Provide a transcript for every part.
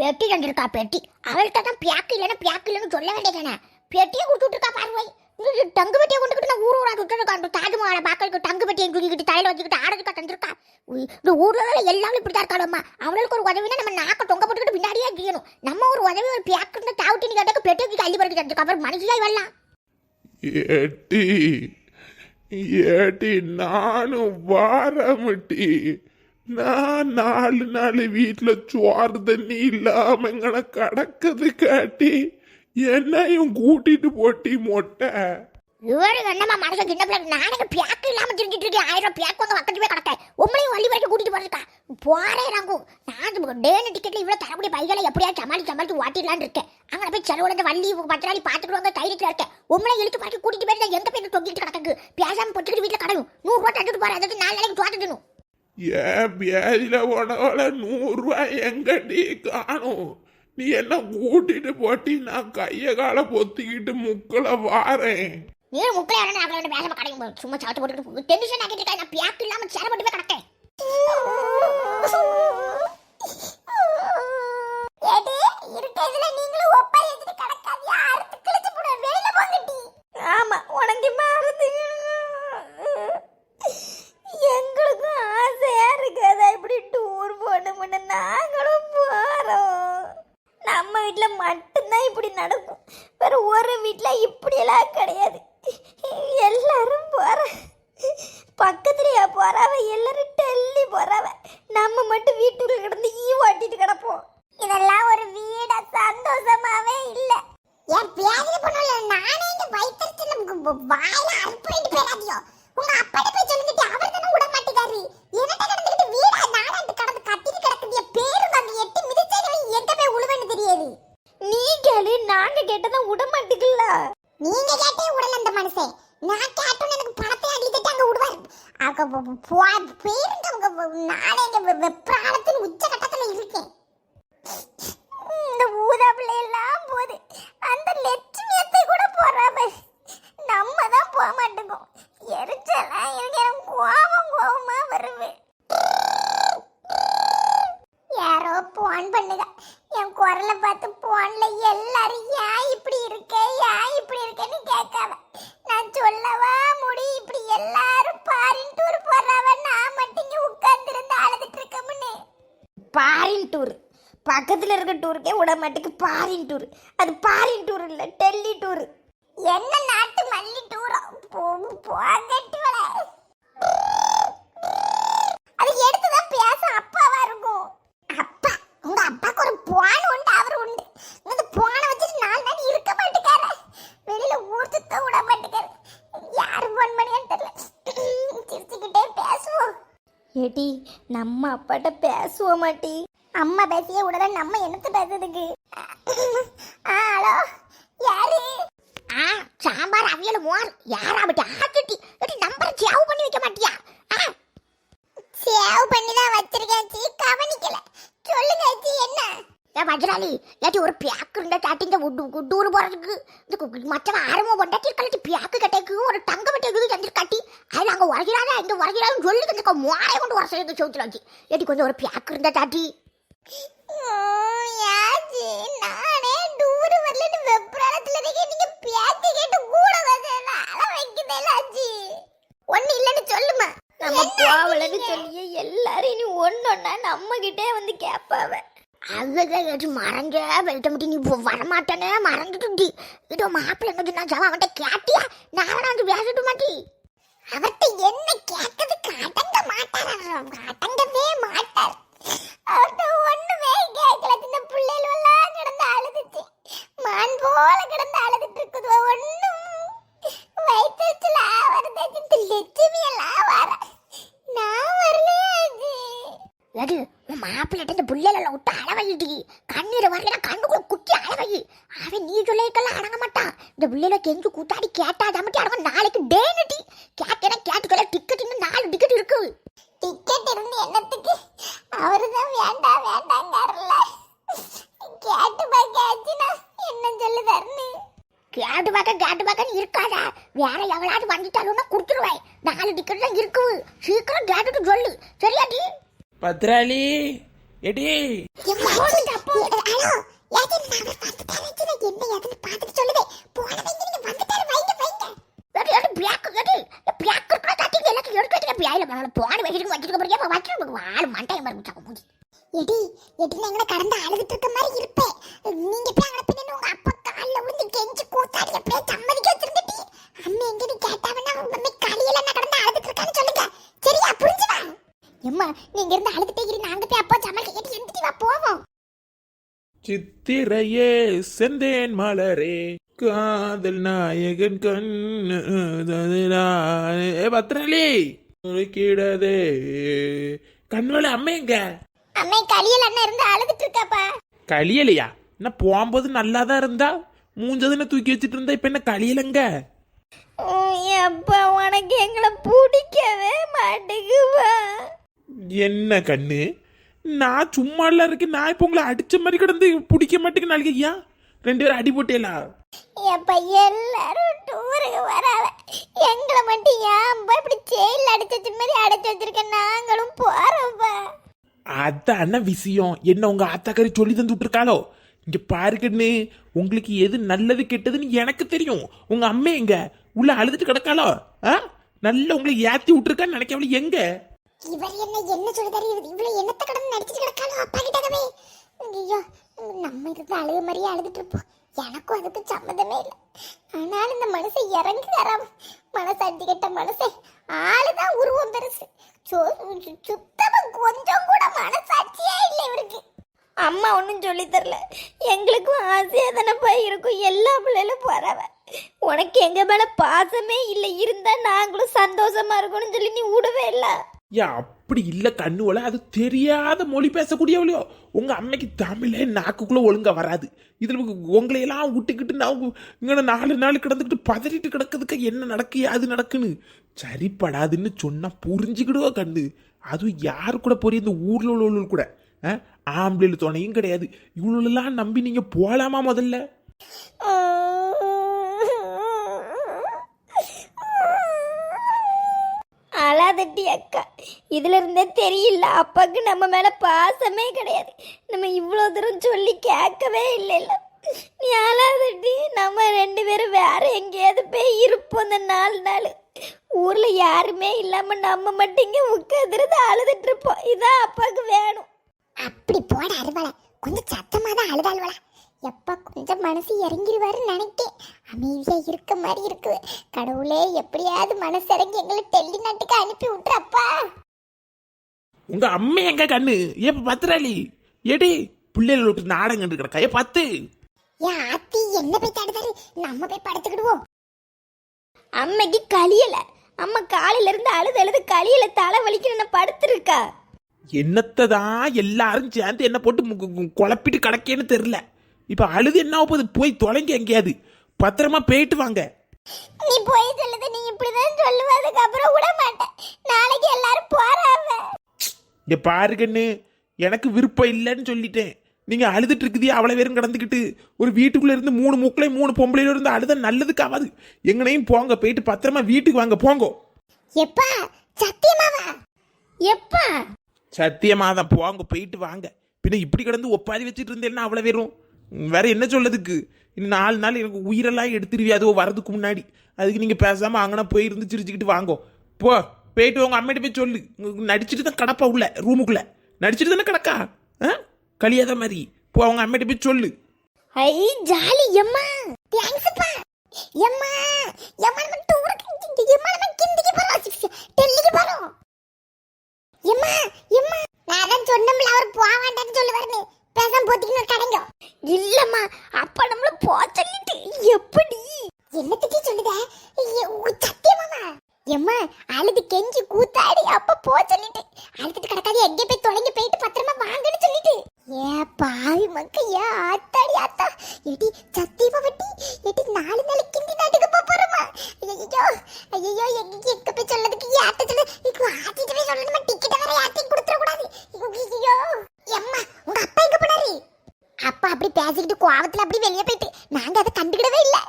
பெட்டி தந்திருக்கா பெட்டி? அவள்கிட்ட தான் பியாக்கு இல்லைன்னா பியாக்கு இல்லைன்னு சொல்ல வேண்டியதானே பெட்டியை கொடுத்துட்டு இருக்கா பாருவை டங்கு பெட்டியை கொண்டுக்கிட்டு நான் ஊர் ஊரா சுட்டு அந்த தாஜ்மஹாலை பார்க்கறதுக்கு டங்கு பெட்டியை தூக்கிக்கிட்டு தலையில் வச்சுக்கிட்டு ஆடுறதுக்கா தந்திருக்கா? இந்த ஊர்ல உள்ள எல்லாரும் இப்படி தான் இருக்காளம்மா அவளுக்கு ஒரு உதவினா நம்ம நாக்க தொங்க போட்டுக்கிட்டு பின்னாடியே செய்யணும் நம்ம ஒரு உதவி ஒரு பியாக்குன்னு தாவட்டின்னு கேட்டாக்க பெட்டியை தூக்கி அள்ளி பறிக்க தந்திருக்கா? அப்புறம் மனுஷியாய் வரலாம் ஏட்டி ஏட்டி நானும் முட்டி நான் நாலு நாள் வீட்டில் சோறு தண்ணி இல்லாம எங்கன கடக்குது காட்டி. என்னையும் கூட்டிட்டு போட்டி மொட்டை. இவரு என்னம்மா மனசு சின்ன பிள்ளை நானே பியாக்கு இல்லாம திருக்கிட்டு இருக்கேன் ஆயிரம் பியாக்கு வந்து பக்கத்து போய் கிடக்க. உங்களையும் வள்ளி வரைக்கும் கூட்டிட்டு போறதுக்கா? போறேன் நாங்கும் நான் டேனு டிக்கெட்ல இவ்வளவு தரக்கூடிய பைகளை எப்படியா சமாளி சமாளித்து ஓட்டிடலான்னு இருக்கேன். அங்கே போய் செலவுல வள்ளி பத்திராளி பாத்துக்கிடுவாங்க தைரியத்தில் இருக்கேன். உங்களை இழுத்து பார்த்து கூட்டிட்டு போய் நான் எங்க போய் தொங்கிட்டு கிடக்கு பேசாம பொச்சுக்கிட்டு வீட்டுல கடணும் நூறு ரூபா தந்துட்டு போறேன். அதுக்கு நாலு நாளைக்கு தோட்டணும் ஏன் பேதியில உடவுல நூறு ரூபாய் எங்கடி காணும்? நீ என்ன கூட்டிட்டு போட்டி? நான் கைய காலை பொத்திக்கிட்டு முக்கல வாரேன். நீ முக்கில் யாரும் நான் பேசாம கிடைக்கும் சும்மா சாத்து போட்டுக்கிட்டு டென்ஷன் ஆகிட்டு இருக்கேன் நான் பியாக்கு இல்லாம சேர போட்டு போய் கிடக்கேன் ஏடி இருக்கதுல நீங்களும் ஒப்பாரி எடுத்து கிடக்காது யாருக்கு கிழிச்சு போட வெளியில போங்கடி ஆமா உனக்கு மாறுது எங்களுக்கும் ஆசையா இருக்கு அதான் இப்படி டூர் போகணும்னு நாங்களும் போறோம் நம்ம வீட்ல மட்டும்தான் இப்படி நடக்கும் வேற ஒரு வீட்ல இப்படியெல்லாம் கிடையாது. எல்லாரும் போற. பக்கத்துலேயே போறாவ எல்லாரும் டெல்லி போறாவ. நம்ம மட்டும் வீட்டுக்குள்ள கிடந்து ஈ ஓட்டிட்டு கிடப்போம். இதெல்லாம் ஒரு வீட சந்தோஷமாவே இல்ல. என் பேதில பண்ணல நானே இந்த வயிற்றுல வாயில அறுப்பிட்டு போயிடாதியோ உங்க அப்பா போய் சொல்லிட்டு அவர் தானே விட மாட்டேங்காரு என்னட்ட கிடந்துக்கிட்டு வீடா நானாட்டு கடந்து கத்திட்டு கிடக்குது பேரு அந்த எட்டு மிதிச்சேரி எங்க போய் உழுவேன்னு தெரியாது நீ கேளு நாங்க கேட்டதான் விட மாட்டேங்கல நீங்க கேட்டே விடல அந்த மனுஷன் நான் கேட்டோன்னு எனக்கு பணத்தை அடிக்கிட்டு அங்க விடுவார் அங்க. பேருங்க அவங்க நானே எங்க வெப்ராணத்தின் உச்சகட்டத்துல இருக்கேன். இந்த ஊதா பிள்ளை போது. அந்த லட்சுமியத்தை கூட போறாம நம்ம தான் போக மாட்டேங்கோம். எரிச்சலா எனக்கு எனக்கு கோபம் கோபமா வருவேன் யாரோ போன் பண்ணுங்க என் குரலை பார்த்து போன்ல எல்லாரும் ஏன் இப்படி இருக்க? ஏன் இப்படி இருக்கேன்னு கேட்காவ நான் சொல்லவா முடி? இப்படி எல்லாரும் பாரின் டூர் பக்கத்தில் இருக்க டூருக்கே விட மாட்டேக்கு பாரின் டூர் அது பாரின் டூர் இல்லை டெல்லி டூர் என்ன நாட்டு மல்லி டூர் போகட்டு அது எடுத்துதான் பேச அப்பாவா இருக்கும் அப்பா உங்க அப்பாக்கு ஒரு போன் உண்டு அவர் உண்டு இந்த போனை வச்சுட்டு நாலு நாள் இருக்க மாட்டேக்கார வெளியில ஊர் சுத்த விட மாட்டேக்காரு யாரு போன் பண்ணியான்னு தெரியல சிரிச்சுக்கிட்டே பேசுவோம் ஏடி நம்ம அப்பாட்ட பேசுவோம் மாட்டி. அம்மா பேசிய உடனே நம்ம என்னத்த பேசுறதுக்கு? ஹலோ யாரு? ஆ சாம்பார் அவியல் மோர் யாரா பட்டி? ஆச்சுட்டி ஏடி நம்பர் சேவ் பண்ணி வைக்க மாட்டியா? ஆ. சேவ் பண்ணி தான் வச்சிருக்கேன் சீ கவனிக்கல சொல்லுங்க சி என்ன ஏ வஜ்ராலி. ஏட்டி ஒரு பியாக்கு இருந்தா தாட்டி இந்த டூர் போறதுக்கு. இந்த மற்றவன் ஆரம்பம் பண்ணாட்டி கழிச்சு பியாக்கு கட்டைக்கு ஒரு தங்க பட்டைக்கு தந்து கட்டி. அதில் அங்கே உரைகிறாரா இந்த உரைகிறாரும் சொல்லி தந்துக்க மோரையை கொண்டு வர சொல்லி சோத்துல வச்சு. ஏட்டி கொஞ்சம் ஒரு பியாக்கு இருந்தா தாட்டி. நானே டூர் வரலன்னு வெப்ராளத்துல இருக்கே நீங்க பேத்தி கேட்டு கூட அஜி ஒண்ணு இல்லன்னு சொல்லுமா. நம்ம போவலன்னு சொல்லியே எல்லாரும் இனி ஒன்னொன்னா நம்ம கிட்டே வந்து கேட்பாவ அவங்க மறங்க வெல்டமிட்டி நீ இப்போ வரமாட்டேனே மறந்துட்டு இதோ மாப்பிள்ளை என்ன சொன்னா ஜவா அவன்கிட்ட கேட்டியா? நான் வந்து பேசட்டு மாட்டி அவர்கிட்ட என்ன கேட்கறதுக்கு அடங்க மாட்டார்? அடங்கவே மாட்டார். அவர்கிட்ட ஒண்ணுமே கேட்கல சின்ன பிள்ளைகளெல்லாம் கிடந்து அழுதுச்சு. மான் போல கிடந்து அழுதுட்டு இருக்குது. ஒண்ணும் வயிற்றுல வருது லட்சுமி எல்லாம் வர நான் வரலையாச்சு எது? உன் மாப்பிள்ளைட்ட இந்த புள்ளையில விட்டு அளவையிடி கண்ணீர் வரல கண்ணுக்குள்ள குத்தி அளவை அவன் நீ சொல்லிருக்கெல்லாம் அடங்க மாட்டான். இந்த புள்ளையில கெஞ்சு கூத்தாடி கேட்டா மட்டும் அடங்க நாளைக்கு டேனுடி. கேட்டேன்னா கேட்டுக்கல டிக்கெட் இன்னும் நாலு டிக்கெட் இருக்கு. டிக்கெட் இருந்து என்னத்துக்கு? அவரு தான் வேண்டாம் வேண்டாங்காரல கேட்டு பார்க்காச்சுன்னா என்ன சொல்லுதாருன்னு கேட்டு பார்க்க கேட்டு பார்க்க இருக்காதா. வேற எவளாவது வந்துட்டாலும்னா கொடுத்துருவேன். நாலு டிக்கெட் தான் இருக்கு. சீக்கிரம் கேட்டுட்டு சொல்லு. சரியாடி? பத்ராளி எடி ஹலோ ஏடி நான் வந்துட்டாரு என்ன சொல்லுதே போனவங்க நீங்க வந்துட்டாரு வைங்க வைங்க எடி எடி பிளாக் எடி பிளாக் கூட கட்டி எல்லாத்தையும் எடுத்து வச்சுக்க பியாயில போனால போன வச்சிட்டு வச்சிட்டு போறியா வச்சிட்டு ஆளு மண்டையம் பாரு மூஞ்சி எடி எடி நான் எங்களை கடந்து அழுதுட்டு இருக்க மாதிரி இருப்பேன் நீங்க போய் அங்கே பின்னாடி உங்க அப்பா காலில் விழுந்து கெஞ்சி கூத்தாடி எப்படியே சம்மதிக்க வச்சிருந்துட்டி அம்மா எங்கன்னு கேட்டாவன்னா உங்க அம்மா களியில நான் கடந்து அழுதுட்டு இருக்கான்னு சொல்லுங்க சரியா புரிஞ்சுவா எம்மா நீங்க இருந்து அழுதுட்டே இரு நாங்க போய் அப்பா சம்மதிக்க கேட்டு எந்திரிச்சு வா போவோம். சித்திரையே செந்தேன் மலரே காதல் நாயகன் கண்ணு ஏ பத்திரலி கிடதே கண்ணுல அம்மையங்க அம்மா களியில் அண்ணன் இருந்து அழுதுட்டு இருக்காப்பா. களியலையா என்ன போகும்போது நல்லா தான் இருந்தா? மூஞ்சதுன்னு தூக்கி வச்சுட்டு இருந்தா இப்ப என்ன களியலங்க அப்பா உனக்கு எங்களை பிடிக்கவே மாட்டேங்குவா. என்ன கண்ணு? நான் சும்மா இருக்கேன். நான் இப்ப உங்களை அடிச்ச மாதிரி கிடந்து பிடிக்க மாட்டேங்க நாளைக்கு ஐயா ரெண்டு பேரும் அடி போட்டேலா? எப்ப எல்லாரும் டூருக்கு வராவ எங்களை மட்டும் ஏன்பா இப்படி ஜெயில அடைச்சு மாதிரி அடைச்சு வச்சிருக்க? நாங்களும் போறோம்ப்பா அதான விஷயம். என்ன உங்க ஆத்தாக்கறி சொல்லி தந்து விட்டுருக்காளோ? இங்க பாருக்கண்ணு உங்களுக்கு எது நல்லது கெட்டதுன்னு எனக்கு தெரியும். உங்க அம்மா எங்க? உள்ள அழுதுட்டு கிடக்காளோ? ஆ? நல்லா உங்களை ஏத்தி விட்டுருக்கான்னு நினைக்கவள எங்க? இவர் என்ன என்ன சொல்லுதாரு இவ்வளவு என்னத்த கடன் நடிச்சிட்டு கிடக்காலும் அப்பா கிட்டவே ஐயோ நம்ம இருந்து அழுக மாதிரியே அழுதுட்டு இருப்போம். எனக்கும் அதுக்கு சம்மந்தமே இல்லை. ஆனாலும் இந்த மனசை இறங்கி வராம மனசாந்தி கெட்ட மனசை ஆளுதான் உருவம் பெருசு. சுத்தமா கொஞ்சம் கூட மனசாட்சியே இல்லை இவருக்கு. அம்மா ஒன்றும் சொல்லி தரல. எங்களுக்கும் ஆசையாக தானப்பா இருக்கும். எல்லா பிள்ளைகளும் போறவ உனக்கு எங்கள் மேலே பாசமே இல்லை. இருந்தால் நாங்களும் சந்தோஷமாக இருக்கணும்னு சொல்லி நீ விடவே இல்லை. ஏன் அப்படி இல்ல கண்ணுவல அது தெரியாத மொழி பேசக்கூடியவளையோ? உங்கள் அம்மைக்கு தமிழே நாக்குக்குள்ளே ஒழுங்கா வராது. இதில் உங்களையெல்லாம் விட்டுக்கிட்டு நான் இங்கே நாலு நாள் கிடந்துக்கிட்டு பதறிட்டு கிடக்கிறதுக்கு என்ன நடக்கு அது நடக்குன்னு சரிப்படாதுன்னு சொன்னால் புரிஞ்சுக்கிடுவோ கண்ணு. அதுவும் யாரு கூட போறிய இந்த ஊரில் உள்ளவர்கள் கூட. ஆ? ஆம்பளைல துணையும் கிடையாது. இவ்வளோலாம் நம்பி நீங்கள் போகலாமா முதல்ல? அழாதட்டி அக்கா. இதுல இருந்தே தெரியல. அப்பாவுக்கு நம்ம மேல பாசமே கிடையாது. நம்ம இவ்வளோ தூரம் சொல்லி கேட்கவே இல்லைல்ல. நீ அழாதட்டி நம்ம ரெண்டு பேரும் வேற எங்கேயாவது போய் இருப்போம் இந்த நாலு நாள். ஊர்ல யாருமே இல்லாம நம்ம மட்டும் இங்க உட்காந்துருந்து அழுதுட்டு இருப்போம். இதான் அப்பாவுக்கு வேணும். அப்படி போட அறுவலை கொஞ்சம் சத்தமாக தான் அழுதாள்வலா எப்ப கொஞ்சம் மனசு இறங்கிடுவாருன்னு நினைக்கேன் அமைதியா இருக்க மாதிரி இருக்குது கடவுளே எப்படியாவது மனசு இறங்கி எங்களை டெல்லி நாட்டுக்கு அனுப்பி விட்டுறப்பா. உங்க அம்மை எங்க கண்ணு? ஏப்ப பத்திராளி? ஏடி பிள்ளைகள் விட்டு நாடகம் கண்டு கிடக்கா ஏ பத்து. ஏன் ஆத்தி என்ன போய் தடுத்தாரு நம்ம போய் படுத்துக்கிடுவோம். அம்மைக்கு கழியல அம்மா காலையில இருந்து அழுது அழுது கழியல தலை வலிக்கணும்னு படுத்திருக்கா? என்னத்தை தான் எல்லாரும் சேர்ந்து என்ன போட்டு மு- கு- குழப்பிட்டு கிடக்கேன்னு தெரியல. இப்ப அழுது என்ன போகுது? போய் தொலைங்க எங்கேயாவது. பத்திரமா போயிட்டு வாங்க. நீ போய் சொல்லுது நீ இப்படிதான் சொல்லுவ அதுக்கப்புறம் விட மாட்டேன். நாளைக்கு எல்லாரும் போறாவ இங்க பாரு கண்ணு எனக்கு விருப்பம் இல்லைன்னு சொல்லிட்டேன். நீங்க அழுதுட்டு இருக்குதே அவ்வளவு பேரும் கிடந்துக்கிட்டு ஒரு வீட்டுக்குள்ள இருந்து மூணு மூக்களையும் மூணு பொம்பளையில இருந்து அழுத நல்லதுக்கு ஆகாது. எங்கனையும் போங்க போயிட்டு பத்திரமா வீட்டுக்கு வாங்க போங்க. எப்பா சத்தியமாவா? எப்பா? சத்தியமா தான் போங்க போயிட்டு வாங்க. பின்ன இப்படி கிடந்து ஒப்பாதி வச்சுட்டு இருந்தேன்னா அவ்வளோ வெறும் வேற என்ன சொல்லதுக்கு இன்னும் நாலு நாள் எனக்கு உயிரெல்லாம் எடுத்துருவியா? அதுவோ வரதுக்கு முன்னாடி. அதுக்கு நீங்கள் பேசாமல் அங்கனா போய் இருந்து சிரிச்சுக்கிட்டு வாங்கோ. போ போயிட்டு உங்கள் அம்மிட்ட போய் சொல்லு. நடிச்சுட்டு தான் கிடப்பா உள்ள ரூமுக்குள்ள. நடிச்சுட்டு தானே கிடக்கா? ஆ? கழியாத மாதிரி. போ அவங்க அம்மிட்ட போய் சொல்லு. ஐ ஜாலி எம்மா. தேங்க்ஸ்ப்பா எம்மா எம்மா நம்ம டூருக்கு எம்மா நம்ம கிந்திக்கு போறோம். டெல்லிக்கு போறோம் எம்மா எம்மா நான் தான் சொன்னோம்ல அவர் போக வேண்டாம்னு சொல்லுவாருன்னு பேசாம போத்திக்கணும் கடைங்க இல்லம்மா அப்பா நம்மள போ சொல்லிட்டு எப்படி என்னத்துக்கு சொல்லுத சத்தியமாவா எம்மா அழுது கெஞ்சி கூத்தாடி அப்ப போ சொல்லிட்டு அழுதுட்டு கிடக்காது எங்கே போய் தொலைங்க போயிட்டு பத்திரமா வாங்கன்னு சொல்லிட்டு ஏ மங்கையா? ஆத்தாடி ஆத்தா எடி சத்தியமா வட்டி? எடி நாலு நாளைக்கு கிண்டி நாட்டுக்கு போக போறோமா? ஐயோ ஐயோ எங்க எங்க போய் சொல்லதுக்கு யார்ட்ட சொல்ல இப்போ ஆத்திட்டு போய் சொல்லணுமா? டிக்கெட் வேற யார்ட்டையும் கொடுத்துட கூடாது ஐயோ எம்மா உங்க அப்பா எங்க போனாரு? அப்பா அப்படி பேசிக்கிட்டு கோவத்துல அப்படி வெளியே போயிட்டு. நாங்க அதை கண்டுக்கிடவே இல்லை.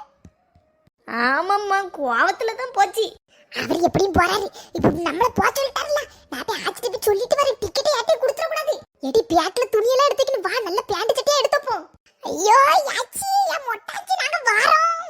ஆமாம்மா கோவத்துல தான் போச்சு. அவர் எப்படியும் போறாரு. இப்போ நம்மள போக சொல்லிட்டாருல நான் போய் ஆச்சிட்டு போய் சொல்லிட்டு வரேன். டிக்கெட் யார்ட்டையும் கொடுத்துட கூடாது எடி பேட்ல துணியெல்லாம் எடுத்துக்கணும் வா. நல்ல பேண்ட் சட்டையா எடுத்துப்போம் ஐயோ யாச்சி என் மொட்டாச்சி நாங்க வாரோம்.